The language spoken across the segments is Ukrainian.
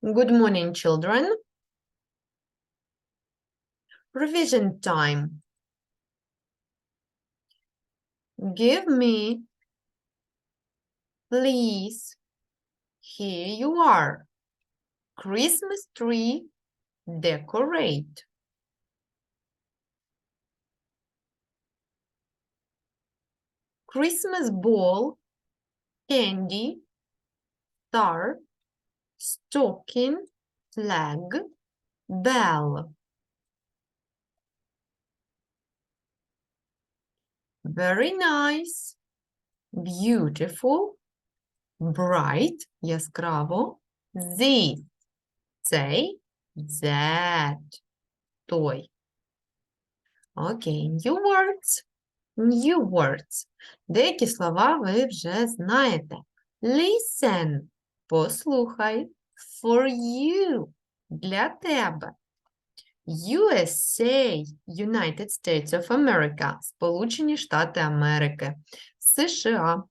Good morning, children. Revision time. Give me, please. Here you are. Christmas tree, decorate. Christmas ball, candy, star, stocking, flag, bell. Very nice, beautiful, bright, яскраво, this, цей, that, той. Окей, new words, new words. Деякі слова ви вже знаєте. Listen, послухай, for you, для тебе. USA, United States of America, Сполучені Штати Америки, США.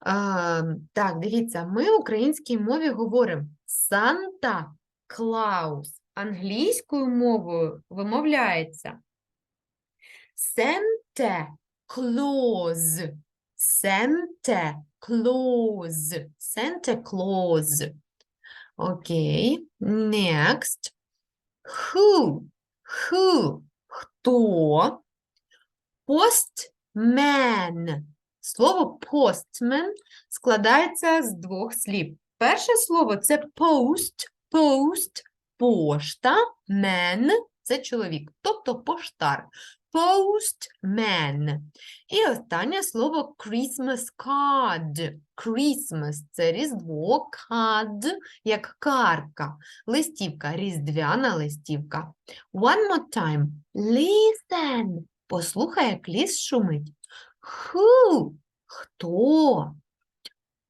А, так, дивіться, ми в українській мові говоримо Санта Клаус. Англійською мовою вимовляється Санте Клоз. Санте Клоз. Санте Клоз. Окей. Next. Who? Who? Хто? Postman. Слово postman складається з двох слів. Перше слово це post, post, пошта, man – це чоловік, тобто поштар. Postman. І останнє слово Christmas card. Christmas – це різдво, card – як картка, листівка, різдвяна листівка. One more time. Listen. Послухай, як ліс шумить. Who? Хто?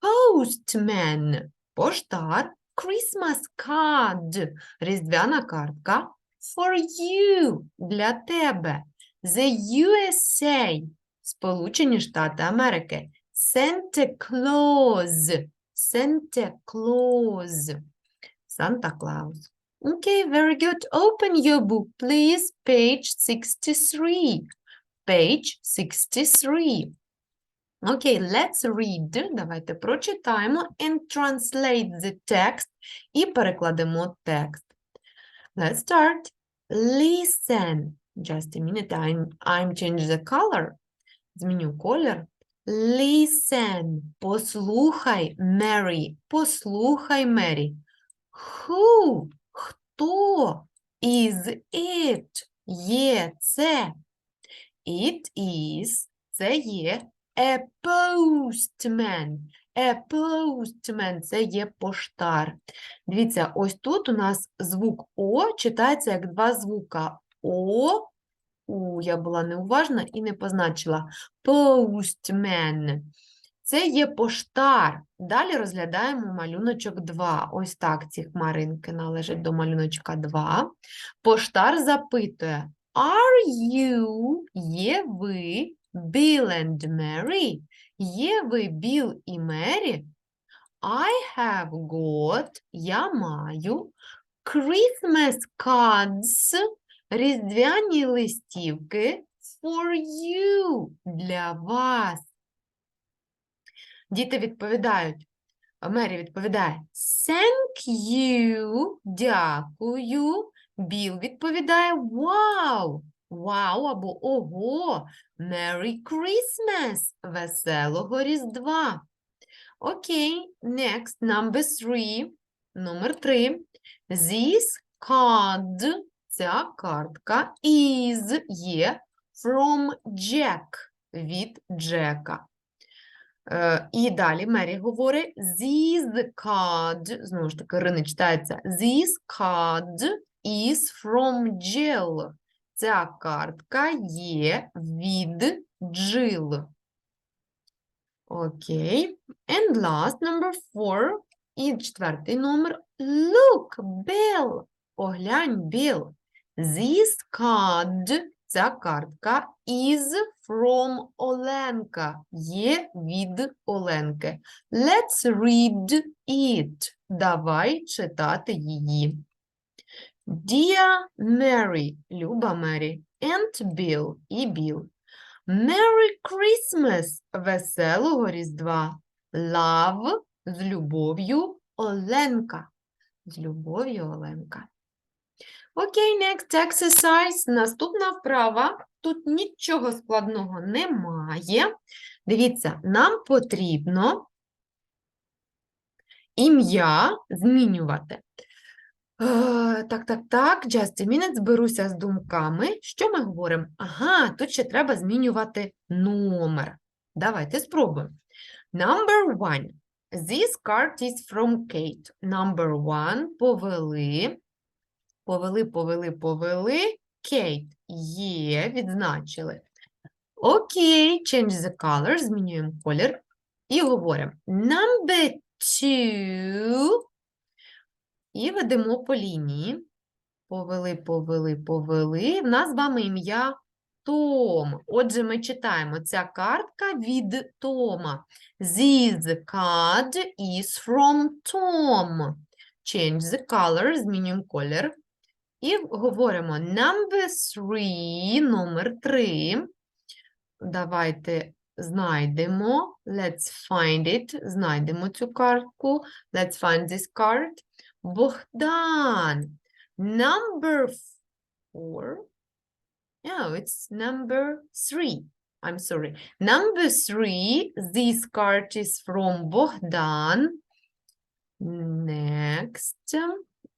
Postman. Поштар. Christmas card. Різдвяна картка. For you. Для тебе. The USA. Сполучені Штати Америки. Santa Claus. Santa Claus. Santa Claus. Okay, very good. Open your book, please. Page 63. Page 63. Окей, let's read. Давайте прочитаємо and translate the text і перекладемо текст. Let's start. Listen. Just a minute, I'm, I'm change the color. Зміню колір. Listen. Послухай, Mary. Послухай, Мері. Who? Хто? Is it? Є це. It is. Це є a postman. A postman – це є поштар. Дивіться, ось тут у нас звук О читається як два звука. О, У, я була неуважна і не позначила. Postman. Це є поштар. Далі розглядаємо малюночок 2. Ось так ці хмаринки належать до малюночка 2. Поштар запитує: Are you? Є ви Bill and Mary? Є ви Біл і Мері? I have got, я маю, Christmas cards, різдвяні листівки for you, для вас. Діти відповідають, Мері відповідає Thank you, дякую. Біл відповідає Wow, Вау або Ого, Merry Christmas, веселого Різдва. Окей, next, number three, номер три. This card, ця картка, is, є, from Jack, від Джека. Е, І далі Мері говорить This card, знову ж таки, Р не читається. This card is from Jill. Ця картка є від Джил. Окей. And last, number four. І четвертий номер. Look, Bill. Поглянь, Bill. This card ця картка is from Оленка. Є від Оленки. Let's read it. Давай читати її. Dear Mary, Люба Мері, and Bill і Біл. Merry Christmas, веселого Різдва. Love з любов'ю Оленка. З любов'ю Оленка. Окей, next exercise. Наступна вправа. Тут нічого складного немає. Дивіться, нам потрібно ім'я змінювати. Е, Так, так, так, just a minute, зберуся з думками. Що ми говоримо? Ага, тут ще треба змінювати номер. Давайте спробуємо. Number one. This card is from Kate. Number one. Повели. Повели, повели, повели. Kate. Є, відзначили. Окей, change the color, змінюємо колір. І говоримо. Number two. І ведемо по лінії. Повели, повели, повели. В нас з вами ім'я Том. Отже, ми читаємо ця картка від Тома. This card is from Tom. Change the color, змінюємо колір. І говоримо number three, номер три. Давайте знайдемо. Let's find it. Знайдемо цю картку. Let's find this card. Богдан. Number four. No, it's number three. I'm sorry. Number three, this card is from Bogdan. Next.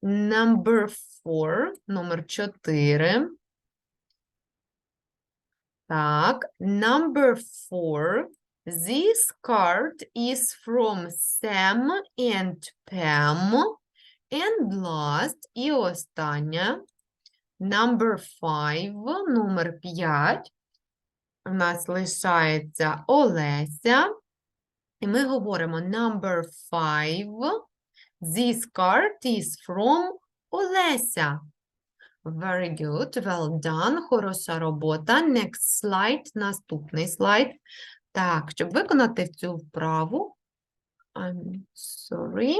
Number four, номер чотири. Так, number four. This card is from Sam and Pam. And last, і остання, number five, номер 5. У нас лишається Олеся. І ми говоримо number five. This card is from Олеся. Very good, well done, хороша робота. Next slide, наступний слайд. Так, щоб виконати цю вправу, I'm sorry.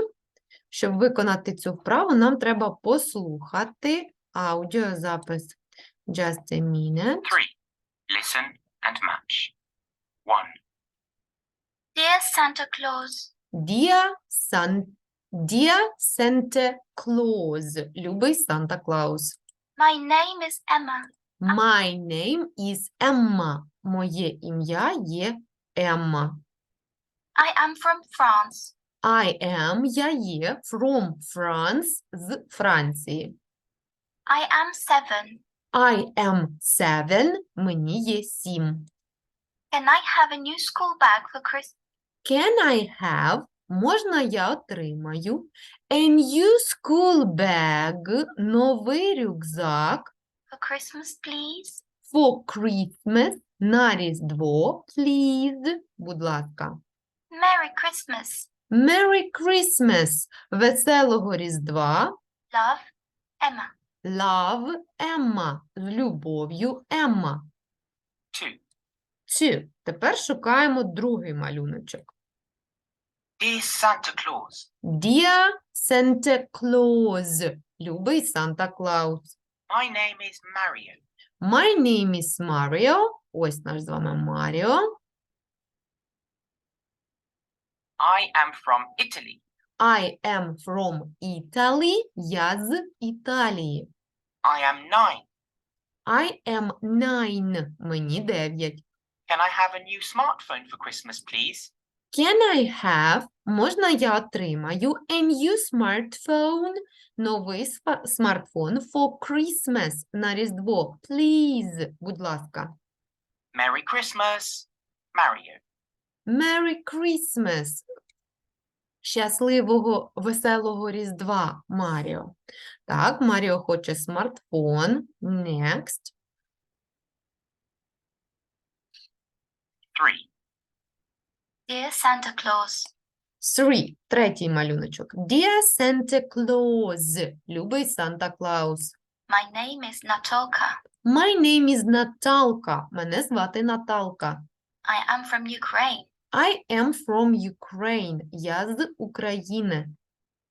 Щоб виконати цю вправу, нам треба послухати аудіозапис. Just a minute. Three. Listen and match. One. Dear Santa Claus, Dear San... Dear Santa Claus. Любий Санта Клаус. my name is Emma. My name is Emma. Моє ім'я є Емма. I am from France. I am, я є, from France, з Франції. I am seven. I am seven, мені є сім. Can I have a new school bag for Christmas? Can I have, можна я отримаю, a new school bag, новий рюкзак For Christmas, please. for Christmas, на Різдво, please, будь ласка. Merry Christmas. Merry Christmas, веселого Різдва, Love, Emma. love, Емма, з любов'ю, Емма. Two. Two. Тепер шукаємо другий малюночок. Dear Santa Claus, Dear Santa Claus, любий Санта Клаус. my name is Mario. My name is Mario. Ось наш з вами Маріо. I am from Italy. I am from Italy. Я з Італії. I am nine. I am nine. Мені дев'ять. Can I have a new smartphone for Christmas, please? Can I have? Можна я отримаю a new smartphone? Новий смартфон for Christmas на Різдво. Please, будь ласка. Merry Christmas, Mario. Merry Christmas. Щасливого, веселого Різдва, Маріо. Так, Маріо хоче смартфон. Next. Three. Dear Santa Claus, Three. Третій малюночок. Dear Santa Claus. Любий Санта Клаус. my name is Natolka. My name is Наталка. Мене звати Наталка. I am from Ukraine. I am from Ukraine. Я з України.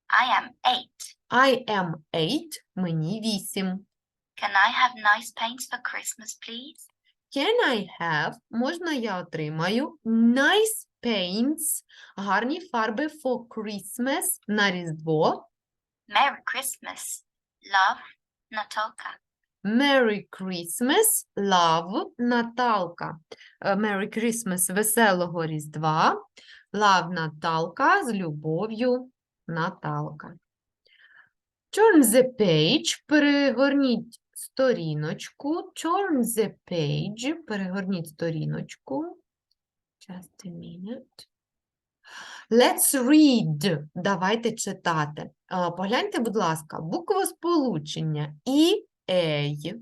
I am eight. I am eight. Мені вісім. Can I have nice paints for Christmas, please? Can I have? Можна я отримаю nice paints. Гарні фарби for Christmas на Різдво. Merry Christmas. Love, Natalka. Merry Christmas, love, Наталка. Е, Merry Christmas, веселого Різдва. Love, Наталка, з любов'ю, Наталка. Turn the page, перегорніть сторіночку. Turn the page, перегорніть сторіночку. Just a minute. Let's read. Давайте читати. Погляньте, будь ласка, буквосполучення і «ей»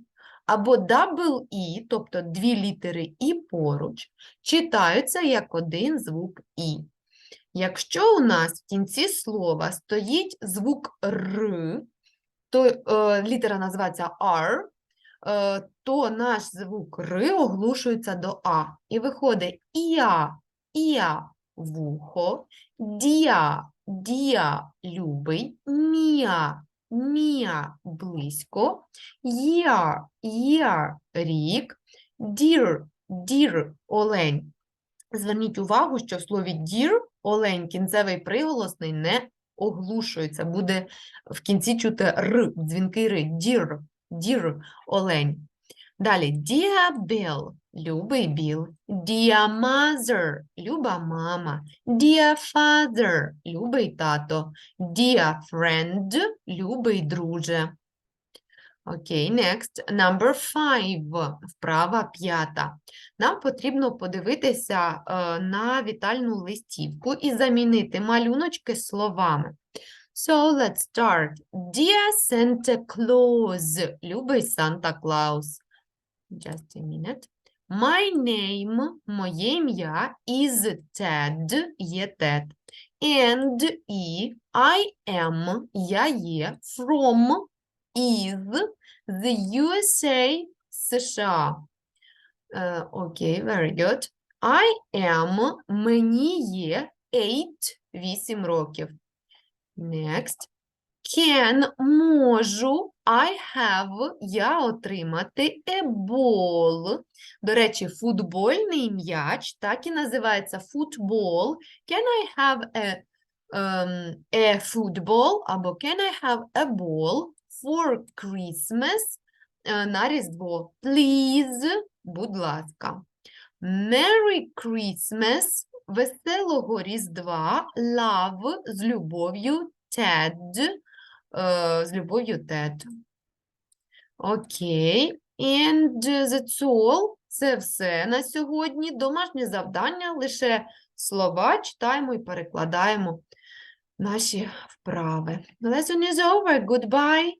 або double «і», тобто дві літери «і» поруч, читаються як один звук «і». Якщо у нас в кінці слова стоїть звук «р», то е, літера називається «r», е, то наш звук «р» оглушується до «а». І виходить «іа», «іа» – вухо, «діа», «діа» – любий, «міа», «міа» – близько, «яр», «яр» – рік, «дір», «дір» – олень. Зверніть увагу, що в слові «дір» олень кінцевий приголосний не оглушується, буде в кінці чути «р», дзвінкий «р», «дір», «дір» – олень. Далі «dear Bill» – любий Біл, «dear mother» – люба мама, «dear father» – любий тато, «dear friend» – любий друже. Окей, next. Number five. Вправа п'ята. Нам потрібно подивитися е, на вітальну листівку і замінити малюночки словами. So, let's start. Dear Santa Claus. Любий Санта Клаус. Just a minute. My name, моє ім'я, is Ted, є Тед. And і I am, я є, from, is, the USA, США. Е, Окей, very good. I am, мені є 8, 8 років. Next. Can, можу, I have, я отримати a ball. До речі, футбольний м'яч, так і називається футбол. Can I have a, um, a football або can I have a ball for Christmas е, на Різдво? Please, будь ласка. Merry Christmas, веселого Різдва, love, з любов'ю, Ted, е, з любов'ю Тед. Окей. And that's all. Це все на сьогодні. Домашнє завдання, лише слова читаємо і перекладаємо наші вправи. Lesson is over. Goodbye.